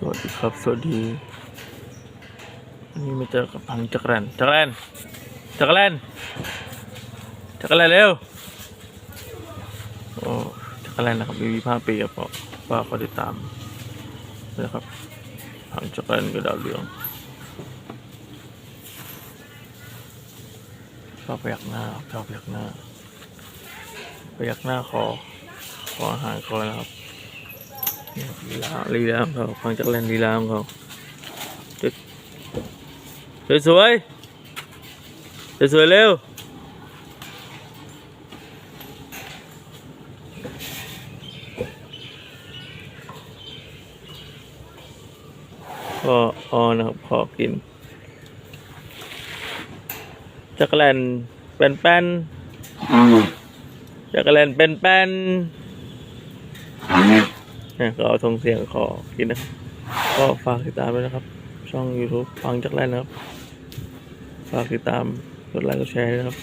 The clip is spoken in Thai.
สวัสดีครับ สวัสดีวันนี้มาเจอกับพังจักรแลนจักรแลนจักรแลนจักรแลนเร็วโอ้จักรแลนนะครับมีวีห้าปีครับก็ฝากกดติดตามนะครับพังจักรแลนกับดาวเรืองชอบพยักหน้าครับชอบพยักหน้าพยักหน้าคอขออาหารคอยนะครับ ลีลาลีลาของเขาฟังจากแลนลีลาของเขาสวยสวยสวยสวยเร็วก็ออนะครับขอกินจักรแลนเป็นแป้นจักรแลนเป็นแป้น เนี่ยก็เอาทงเสียงขอกินนะก็ฝากติดตามด้วยนะครับ ช่อง YouTube ฟังจากแรกนะครับ ฝากติดตามกดไลค์กดแชร์ด้วยนะครับ